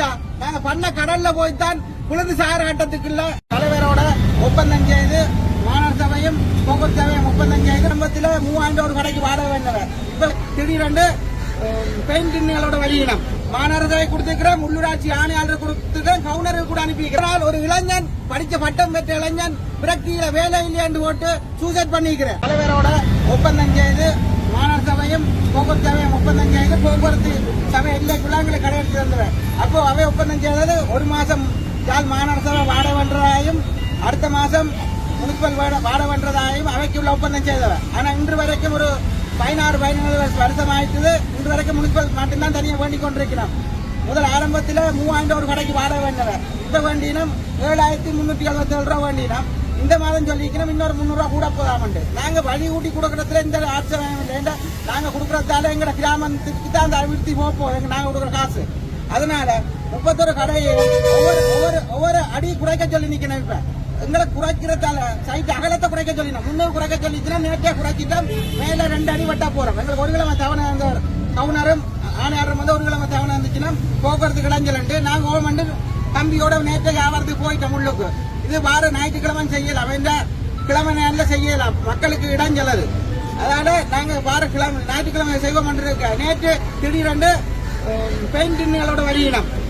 நினைச்சா நாங்க பண்ண கடல்ல போய்தான் குளிர்ந்து சாகர கட்டத்துக்குள்ள தலைவரோட ஒப்பந்தம் செய்து மாணவர் சபையும் போக்குவரத்து சபையும் ஒப்பந்தம் செய்து குடும்பத்துல மூவாண்டு ஒரு கடைக்கு வாட வேண்டவர் இப்ப திடீரென்று பெயிண்ட் டின்னுகளோட வெளியினம் சபை கொடுத்துக்கிறேன் உள்ளூராட்சி ஆணையாளர் கொடுத்துக்கிறேன் கவுனருக்கு கூட அனுப்பியிருக்கிறார் ஒரு இளைஞன் படிச்ச பட்டம் பெற்ற இளைஞன் விரக்தியில வேலை இல்லையென்று போட்டு சூசைட் பண்ணிக்கிறேன் தலைவரோட ஒப்பந்தம் செய்து மாநகர சபையும் போக்குவரத்து சபையும் ஒப்பந்தம் செய்து போக்குவரத்து சபை எல்லா எங்களை கடையெடுத்து தந்துடுவேன். அப்போ அவை ஒப்பந்தம் செய்தது ஒரு மாசம் யாழ் மாநகர சபை வாடகை வென்றதாயும் அடுத்த மாசம் முனிசிபல் வாட- வென்றதாயும் அவைக்கு உள்ள ஒப்பந்தம் செய்தவன் ஆனா இன்று வரைக்கும் ஒரு பதினாறு பதினேழு வருஷம் ஆயிடுச்சு இன்று வரைக்கும் முனிசிபல் மட்டும்தான் தனியாக வேண்டிக் கொண்டிருக்கிறோம். முதல் ஆரம்பத்தில் மூவாயிரம் ஒரு கடைக்கு வாடகை வேண்டவர் இந்த வேண்டினம் ஏழாயிரத்தி முன்னூத்தி எழுபத்தி ஏழு ரூபா வேண்டினோம். இந்த மாதம் சொல்லிக்கணும் இன்னொரு முந்நூறுரூவா கூட போதாமண்டு நாங்க வழி ஊட்டி கொடுக்கறதுல இந்த ஆட்சேபம் இல்லைண்டா நாங்க கொடுக்கறதால எங்களோட கிராமத்துக்கு தான் அந்த அபிவிருத்தி போப்போம் எங்க நாங்க கொடுக்குற காசு. அதனால முப்பத்தொரு கடையை ஒவ்வொரு ஒவ்வொரு ஒவ்வொரு அடி குறைக்க சொல்லி நிக்கணும் இப்ப. எங்களை குறைக்கிறதால சைட் அகலத்தை குறைக்க சொல்லினோம். முன்னூறு குறைக்க சொல்லிச்சுன்னா நேற்றே குறைச்சிட்டா மேல ரெண்டு அடி வெட்டா போறோம். எங்களுக்கு ஒரு கிழமை தவணை அந்த கவுனரும் ஆணையாளரும் வந்து ஒரு கிழமை தவணை இருந்துச்சுன்னா போக்குவரத்து கிடஞ்சலண்டு. நாங்க ஓமண்டு தம்பியோட நேற்று ஆவரத்துக்கு போயிட்டோம் உள்ளுக்கு. இது வார ஞாயிற்றுக்கிழமை செய்யலாம். வேண்ட கிழமை நேரில் செய்யலாம். மக்களுக்கு இடம் செல்லது. அதனால நாங்கள் வார கிழமை ஞாயிற்றுக்கிழமை செய்வோம் நேற்று திடீரென்று பெயிண்ட் டின்னுகளோட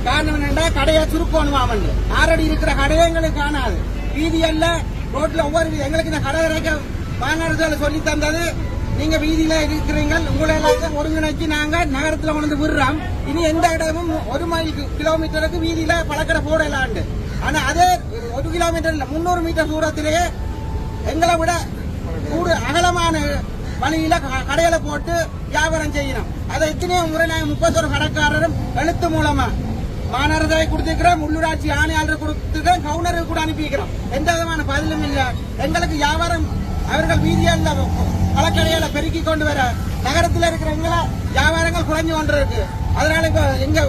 காரணம் என்னன்னா கடையை சுருக்கணுமாமண்டு ஆறடி இருக்கிற கடையை எங்களுக்கு காணாது வீதியல்ல ரோட்ல ஒவ்வொரு எங்களுக்கு இந்த கடை இறக்க மாநகரத்தில் சொல்லி தந்தது. நீங்க வீதியில இருக்கிறீங்க உங்களை எல்லாத்தையும் ஒருங்கிணைச்சு நாங்க நகரத்துல கொண்டு வந்து விடுறோம். இனி எந்த இடமும் ஒரு மைல் கிலோமீட்டருக்கு வீதியில பழக்கடை போடலாண்டு. ஆனா அதே ஒரு கிலோமீட்டர் இல்ல முன்னூறு மீட்டர் தூரத்திலேயே எங்களை விட கூடு அகலமான வழியில க- போட்டு வியாபாரம் செய்யணும். அதை எத்தனையோ முறை நாங்கள் முப்பத்தொரு கடைக்காரரும் எழுத்து மூலமா மாநகரத்தை கொடுத்துக்கிறோம் உள்ளூராட்சி ஆணையாளர் கொடுத்துக்கிறோம் கவுனருக்கு கூட அனுப்பிக்கிறோம் எந்த விதமான பதிலும் இல்லை. எங்களுக்கு வியாபாரம் அவர்கள் வீதியால பழக்கடைகளை பெருக்கி கொண்டு வர நகரத்தில் இருக்கிறவங்களை வியாபாரங்கள் குறைஞ்சு கொண்டு இருக்கு அதனால இப்ப எங்க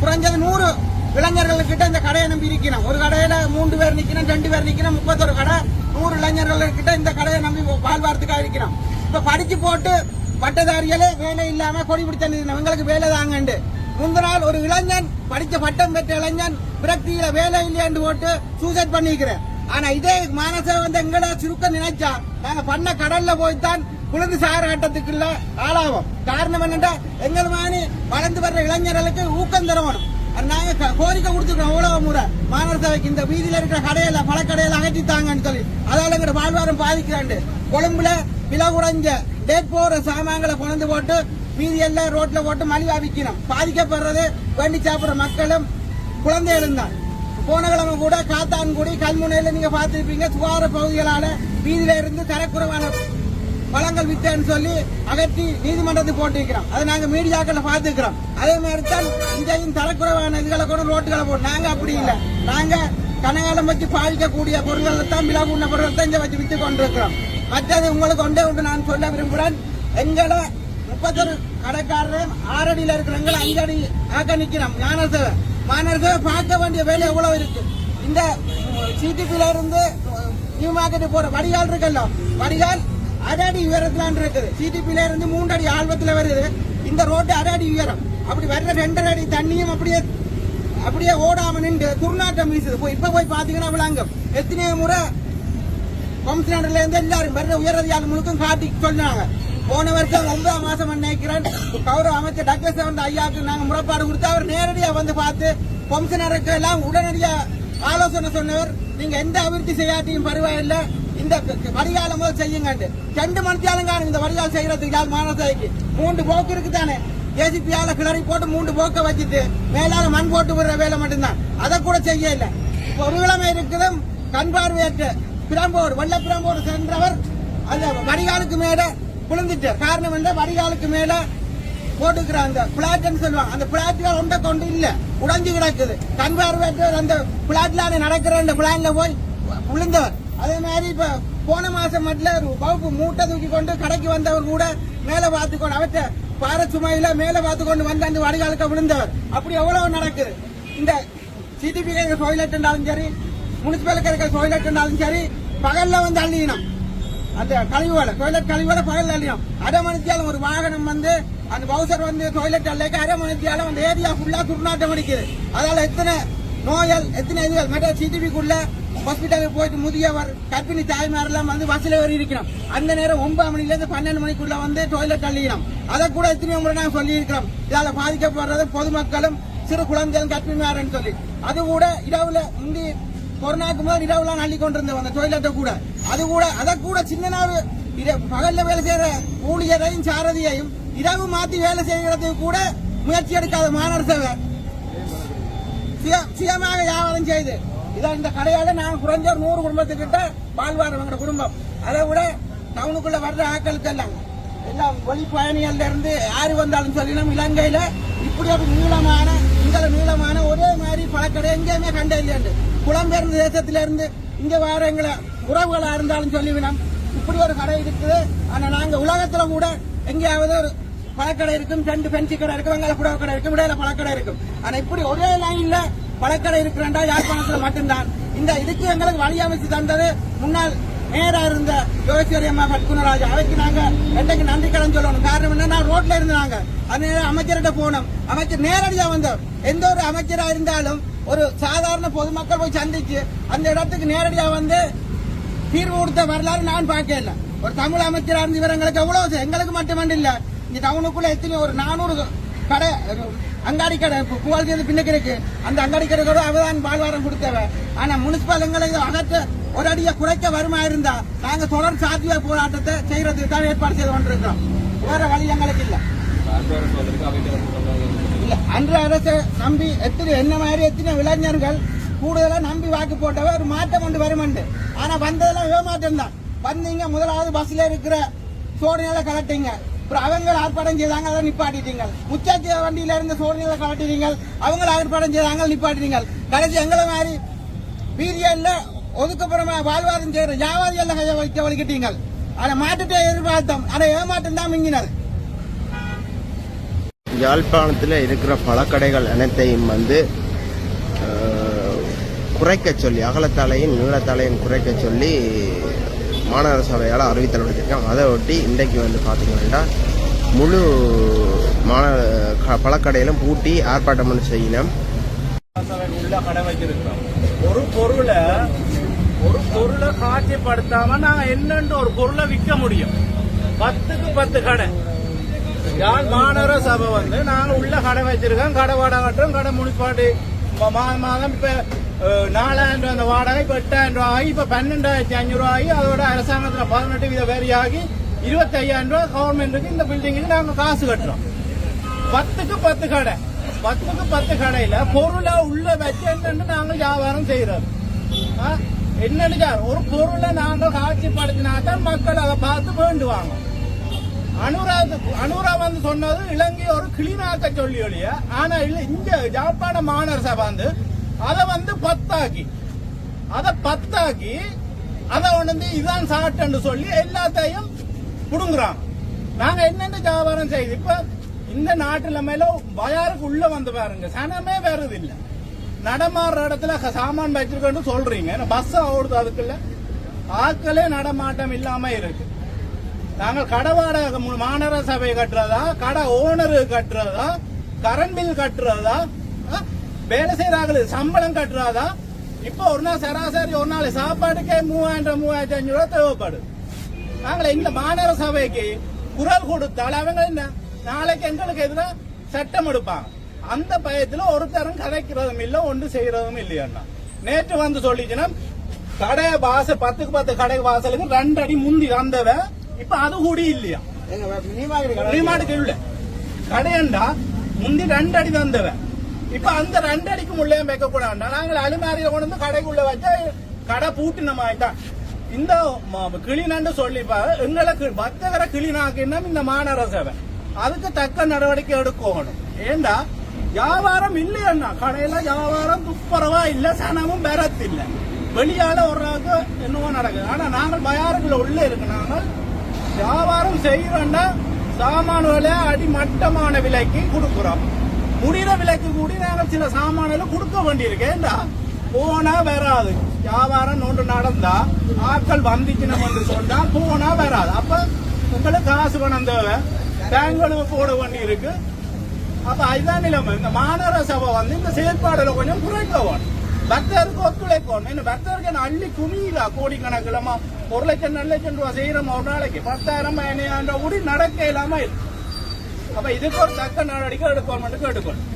குறைஞ்சது நூறு இளைஞர்கள்கிட்ட இந்த கடையை நம்பி இருக்கணும் ஒரு கடையில மூன்று பேர் நிக்கணும் ரெண்டு பேர் நிக்கணும் முப்பத்தொரு கடை நூறு இளைஞர்கள்கிட்ட இந்த கடையை நம்பி வாழ்வாரத்துக்காக இருக்கணும் இப்ப படிச்சு போட்டு பட்டதாரிகளே வேலை இல்லாம கொடி பிடிச்ச எங்களுக்கு வேலை தாங்கண்டு. முந்த நாள் ஒரு இளைஞன் படிச்ச பட்டம் பெற்ற இளைஞன் விரக்தியில வேலை இல்லையாண்டு போட்டு சூசைட் பண்ணிக்கிறேன் ஆனா இதே மானச வந்து எங்களை சுருக்க நினைச்சா நாங்க பண்ண கடல்ல போய்த்தான் குளிர்ந்து சாகர ஆட்டத்துக்குள்ள ஆளாவோம். காரணம் என்னன்னா எங்கள் மாதிரி வளர்ந்து வர்ற இளைஞர்களுக்கு ஊக்கம் தரணும். நாங்க கோரிக்கை கொடுத்துருக்கோம் எவ்வளவு முறை? மாநகர சபைக்கு இந்த வீதியில இருக்கிற கடையில பல அகற்றி அகற்றித்தாங்கன்னு சொல்லி. அதால எங்க வாழ்வாரம் பாதிக்கிறாண்டு. கொழும்புல வில உடைஞ்ச டேட் போற சாமான்களை கொண்டு போட்டு வீதியெல்லாம் ரோட்ல போட்டு மலிவா விற்கணும். பாதிக்கப்படுறது வேண்டி சாப்பிடுற மக்களும் குழந்தைகளும் தான். போன கிழமை கூட காத்தான்குடி கல்முனையில நீங்க பார்த்திருப்பீங்க சுகாதார பகுதிகளால வீதியில இருந்து தரக்குறைவான பழங்கள் வித்தேன்னு சொல்லி அகற்றி நீதிமன்றத்துக்கு போட்டிருக்கிறோம். அதை நாங்க மீடியாக்களை பார்த்துக்கிறோம். அதே மாதிரி தான் இதையும் தரக்குறைவான இதுகளை கூட ரோட்டுகளை போடும் நாங்க அப்படி இல்லை. நாங்க கனகாலம் வச்சு பாதிக்கக்கூடிய பொருட்களை தான் மிளகு உண்ண பொருட்கள் தான் இங்க வச்சு வித்து கொண்டிருக்கிறோம். மற்றது உங்களுக்கு ஒன்றே ஒன்று நான் சொல்ல விரும்புகிறேன். எங்களை முப்பத்தொரு கடைக்காரரும் ஆறடியில் இருக்கிறவங்களை அஞ்சடி ஆக்க நிக்கிறோம். ஞானசேவை மாநகரசேவை பார்க்க வேண்டிய வேலை எவ்வளவு இருக்கு? இந்த சிடிபியில இருந்து நியூ மார்க்கெட்டு போற வடிகால் இருக்கல்ல? வடிகால் அடாடி உயரத்துலான் இருக்குது. சிடிபில இருந்து மூன்று அடி வருது. இந்த ரோட்டு அடாடி உயரம். அப்படி வர்ற ரெண்டரை அடி தண்ணியும் அப்படியே அப்படியே ஓடாம நின்று துர்நாட்டம் வீசுது. போய் இப்ப போய் பாத்தீங்கன்னா விளங்கும் எத்தனையோ முறை கமிஷனர்ல இருந்து எல்லாரும் வர்ற உயரதிகாரி முழுக்கும் காட்டி சொன்னாங்க. போன வருஷம் ஒன்பதாம் மாசம் நினைக்கிறேன் கௌரவ அமைச்சர் டக்ளஸ் வந்து ஐயாவுக்கு நாங்க முறைப்பாடு கொடுத்து அவர் நேரடியா வந்து பார்த்து கமிஷனருக்கு எல்லாம் உடனடியா ஆலோசனை சொன்னவர். நீங்க எந்த அபிவிருத்தி செய்யாட்டியும் பரவாயில்லை. இந்த வடிகால முதல் செய்யுங்க ரெண்டு மணித்தாலும் காணும் இந்த வடிகால் செய்யறதுக்கு யார் மாநகராட்சிக்கு மூன்று போக்கு இருக்கு தானே ஏசிபியால கிளறி போட்டு மூன்று போக்க வச்சுட்டு மேலால மண் போட்டு விடுற வேலை மட்டும்தான். அதை கூட செய்ய இல்லை. இப்ப ஒரு கண் பார்வையற்ற பிரம்போடு வெள்ள பிரம்போடு சென்றவர் அந்த வடிகாலுக்கு மேல விழுந்துட்டார் காரணம் என்ன? வடிகாலுக்கு மேல போட்டுக்கிற அந்த பிளாட்னு சொல்லுவாங்க. அந்த பிளாட்டுகள் ஒன்றை கொண்டு இல்ல. உடைஞ்சு கிடக்குது. கண் பார்வையற்றவர் அந்த பிளாட்ல நடக்கிற அந்த பிளான்ல போய் விழுந்தவர் அதே மாதிரி இப்ப போன மாசம் மட்டும் ஒரு வகுப்பு மூட்டை தூக்கி கொண்டு கடைக்கு வந்தவர் கூட மேல பார்த்து கொண்டு பார சுமையில மேல பார்த்து கொண்டு வந்து அந்த வடிகாலுக்கு விழுந்தவர். அப்படி எவ்வளவு நடக்குது இந்த சிடிபி டொய்லெட் இருந்தாலும் சரி முனிசிபல் இருக்கிற டொய்லெட் இருந்தாலும் சரி பகல்ல வந்து அள்ளினோம் அந்த கழிவுகளை டொய்லெட் கழிவுகளை பகல் அள்ளினோம் அரை மணித்தாலும் ஒரு வாகனம் வந்து அந்த பவுசர் வந்து டாய்லெட் அல்லைக்கு அரை மணித்தியால அந்த ஏரியா ஃபுல்லா துர்நாட்டம் அடிக்குது. அதால எத்தனை நோயால் எத்தனை இதுகள் மற்ற சிடிபிக்குள்ள ஹாஸ்பிட்டலுக்கு போயிட்டு முதியவர் கர்ப்பிணி தாய்மாரெல்லாம் வந்து பஸ்ல ஏறி இருக்கிறோம் அந்த நேரம் ஒன்பது மணிலேருந்து பன்னெண்டு மணிக்குள்ள வந்து டாய்லெட் அள்ளிக்கிறோம் அதை கூட எத்தனையோ முறை நாங்கள் சொல்லியிருக்கிறோம். இதால் பாதிக்கப்படுறது பொதுமக்களும் சிறு குழந்தைகள் கர்ப்பிணிமாரன்னு சொல்லி. அது கூட இரவுல முந்தி கொரோனாக்கு முதல் இரவுலாம் அள்ளி கொண்டிருந்த அந்த டாய்லெட்டை கூட. அது கூட அதை கூட சின்னனாவு பகல்ல வேலை செய்யற ஊழியரையும் சாரதியையும் இரவு மாத்தி வேலை செய்யறதுக்கு கூட முயற்சி எடுக்காத மாணவர் சபை சுயமாக வியாபாரம் செய்து இதான் இந்த கடையால நான் குறைஞ்ச ஒரு நூறு குடும்பத்துக்கிட்ட வாழ்வாரவங்க குடும்பம். அதை விட டவுனுக்குள்ள வர்ற ஆட்களுக்கு எல்லாம் எல்லாம் வெளி பயணிகள்ல இருந்து யாரு வந்தாலும் சொல்லினோம். இலங்கையில இப்படி ஒரு நீளமான இந்த நீளமான ஒரே மாதிரி பழக்கடை எங்கேயுமே கண்டே இல்லையாண்டு புலம்பெயர்ந்த தேசத்தில இருந்து இங்க வர எங்களை உறவுகளா இருந்தாலும் சொல்லிவினோம். இப்படி ஒரு கடை இருக்குது. ஆனா நாங்க உலகத்துல கூட எங்கேயாவது ஒரு பழக்கடை இருக்கும். ரெண்டு பென்சி கடை இருக்கும். வெங்காய புடவை கடை இருக்கும். இடையில பழக்கடை இருக்கும். ஆனா இப்படி ஒரே லைன்ல பழக்கடை இருக்கிறண்டா யாழ்ப்பாணத்தில் மட்டும்தான் இந்த இதுக்கு எங்களுக்கு வழி அமைச்சு தந்தது முன்னாள் மேயரா இருந்த யோகேஸ்வரி அம்மா பத்குணராஜ் அவைக்கு நாங்க ரெண்டைக்கு நன்றி கடன் சொல்லணும். காரணம் என்னன்னா ரோட்ல இருந்தாங்க அதனால அமைச்சர்கிட்ட போனோம். அமைச்சர் நேரடியா வந்தோம். எந்த ஒரு அமைச்சரா இருந்தாலும் ஒரு சாதாரண பொதுமக்கள் போய் சந்திச்சு அந்த இடத்துக்கு நேரடியா வந்து தீர்வு கொடுத்த வரலாறு நான் பார்க்கல ஒரு தமிழ் அமைச்சரா இருந்து இவங்களுக்கு எவ்வளவு எங்களுக்கு மட்டுமண்டு இல்ல இந்த டவுனுக்குள்ள எத்தனை ஒரு நானூறு கடை அங்காடி கடை புகழ்ந்து பின்னுக்கு இருக்கு. அந்த அங்காடி கடை கூட அவதான் வாழ்வாரம் கொடுத்தவ ஆனா முனிசிபல் எங்களை அகற்ற ஒரு அடியை குறைக்க வருமா இருந்தா நாங்க தொடர் சாத்திய போராட்டத்தை செய்யறதுக்கு தான் ஏற்பாடு செய்து கொண்டிருக்கிறோம். வேற வழி எங்களுக்கு இல்ல. இல்ல அன்று அரசை நம்பி எத்தனை என்ன மாதிரி எத்தனை இளைஞர்கள் கூடுதலா நம்பி வாக்கு போட்டவ ஒரு மாற்றம் கொண்டு வருமண்டு ஆனா வந்ததெல்லாம் ஏமாற்றம் தான். வந்தீங்க முதலாவது பஸ்ல இருக்கிற சோழநிலை கலட்டிங்க. அப்புறம் அவங்க ஆர்ப்பாட்டம் செய்தாங்க அதை நிப்பாட்டிட்டீங்க. முச்சாத்திய வண்டியில இருந்த சோழர்களை கலட்டிட்டீங்க. அவங்க ஆர்ப்பாட்டம் செய்தாங்க நிப்பாட்டிட்டீங்க. கடைசி எங்களை மாதிரி பீரியட்ல ஒதுக்கப்புறமா வாழ்வாதம் செய்யற வியாபாரி எல்லாம் கையை வைக்க வலிக்கிட்டீங்க. அதை மாற்றத்தை எதிர்பார்த்தோம். அதை ஏமாற்றம் தான் மிங்கினர் யாழ்ப்பாணத்தில் இருக்கிற பழக்கடைகள் அனைத்தையும் வந்து குறைக்க சொல்லி அகலத்தாலையும் நீளத்தாலையும் குறைக்க சொல்லி மாநகர சபையால் அறிவித்தல் விடுத்திருக்காங்க அதை ஒட்டி இன்றைக்கு வந்து பார்த்தீங்கன்னா முழு மாநகர க- பழக்கடையிலும் பூட்டி ஆர்ப்பாட்டம் பண்ணி செய்யணும். உள்ள கடை ஒரு பொருளை ஒரு பொருளை காட்சிப்படுத்தாம நாங்க என்னன்னு ஒரு பொருளை விற்க முடியும். பத்துக்கு பத்து கடை. யாழ் மாநகர சபை வந்து நாங்க உள்ள கடை வச்சிருக்கோம் கடை வாடகட்டும் கடை முனிப்பாட்டு மாதம் மாதம் இப்ப நாலாயிரம் ரூபாய் அந்த வாடகை இப்போ எட்டாயிரம் ரூபா ஆகி இப்போ பன்னெண்டாயிரத்தி ஐநூறுரூவா ஆகி அதோட அரசாங்கத்தில் பதினெட்டு வீத வேரி ஆகி இருபத்தி ஐயாயிரம் ரூபாய் கவர்மெண்ட்டுக்கு இந்த பில்டிங்குக்கு நாங்கள் காசு கட்டுறோம் பத்துக்கு பத்து கடை பத்துக்கு பத்து கடையில பொருளை உள்ள வச்சு என்னன்னு நாங்கள் வியாபாரம் செய்யறோம் ஆ? என்னன்னு ஜா- ஒரு பொருளை நாங்கள் காட்சிப்படுத்தினா தான் மக்கள் அதை பார்த்து வேண்டுவாங்க அனுரா அனுரா வந்து சொன்னது இலங்கை ஒரு கிளீனாக்க சொல்லி ஒழிய ஆனா இல்ல இங்க ஜாப்பான மாநகர சபை வந்து அதை வந்து பத்தாக்கி. அதை பத்தாக்கி அதை உணர்ந்து இதான் சாட்டுன்னு சொல்லி எல்லாத்தையும் புடுங்குறாங்க நாங்க என்னென்ன வியாபாரம் செய்யுது இப்ப இந்த நாட்டுல மேல பயாருக்கு உள்ள வந்து பாருங்க சனமே வேறது இல்ல. நடமாடுற இடத்துல சாமான் வச்சிருக்கேன்னு சொல்றீங்க. பஸ் ஓடுது அதுக்குள்ள. ஆட்களே நடமாட்டம் இல்லாம இருக்கு. நாங்கள் கடை வாடகை மாநகர சபை கட்டுறதா கடை ஓனர் கட்டுறதா கரண்ட் பில் கட்டுறதா ஆ? வேலை செய்யறாங்களுக்கு சம்பளம் கட்டுறதா? இப்ப ஒரு நாள் சராசரி ஒரு நாள் சாப்பாட்டுக்கே மூவாயிரம் மூவாயிரத்தி அஞ்சு ரூபாய் தேவைப்படுது நாங்கள் இந்த மாநகர சபைக்கு குரல் கொடுத்தால் அவங்க என்ன? நாளைக்கு எங்களுக்கு எதிராக சட்டம் எடுப்பாங்க. அந்த பயத்துல ஒருத்தரும் கதைக்கிறதும் இல்ல ஒன்று செய்யறதும் இல்லையா நேற்று வந்து சொல்லிச்சுன்னா கடை வாசல் பத்துக்கு பத்து கடை வாசலுக்கு ரெண்டு அடி முந்தி வந்தவ இப்ப அது கூடி இல்லையா? எங்க ரீமாட்டுக்கு இல்ல கடையண்டா முந்தி ரெண்டு அடி வந்தவ. இப்ப அந்த ரெண்டு அடிக்கு முள்ளையும் வைக்க கூடாது நாங்கள் அலுமாரியில கொண்டு வந்து கடைக்குள்ள வச்சா கடை பூட்டின மாதிரி தான். இந்த கிளினான்னு சொல்லிப்பா எங்களை வர்த்தகர கிளினாக்குன்னா இந்த மாநகர சேவை. அதுக்கு தக்க நடவடிக்கை எடுக்கணும். ஏண்டா? வியாபாரம் இல்லையண்ணா. கடையில வியாபாரம் துப்புரவா இல்ல சனமும் பெறத்து இல்ல வெளியால ஒரு என்னவோ நடக்குது. ஆனா நாங்கள் பயாருக்குள்ள உள்ள இருக்கு நாங்கள் வியாபாரம் செய்யறோம்னா சாமான விலை அடிமட்டமான விலைக்கு கொடுக்குறோம். முடிகிற விலைக்கு கூடி நாங்கள் சில சாமான்களை கொடுக்க வேண்டியிருக்கு. ஏண்டா? போனா வராது. வியாபாரம் ஒன்று நடந்தா ஆட்கள் வந்துச்சுன்னு என்று சொன்னா போனா வராது. அப்ப உங்களுக்கு காசு பணம் தேவை. பேங்களுக்கு போட வேண்டி இருக்கு அப்ப அதுதான் நிலைமை. இந்த மாநகர சபை வந்து இந்த செயற்பாடுல கொஞ்சம் குறைக்க பக்தருக்கு ஒத்துழைக்கணும். என்ன பக்தருக்கு அள்ளி குமியிலா கோடிக்கணக்கிலமா ஒரு லட்சம் ரெண்டு லட்சம் ரூபாய் செய்யறோம்? ஒரு நாளைக்கு பத்தாயிரம் பதினாயிரம் ரூபா கூடி நடக்க இல்லாம இருக்கு. அப்ப இதுக்கு ஒரு தக்க நடவடிக்கை எடுக்கணும் கேட்டுக்கணும்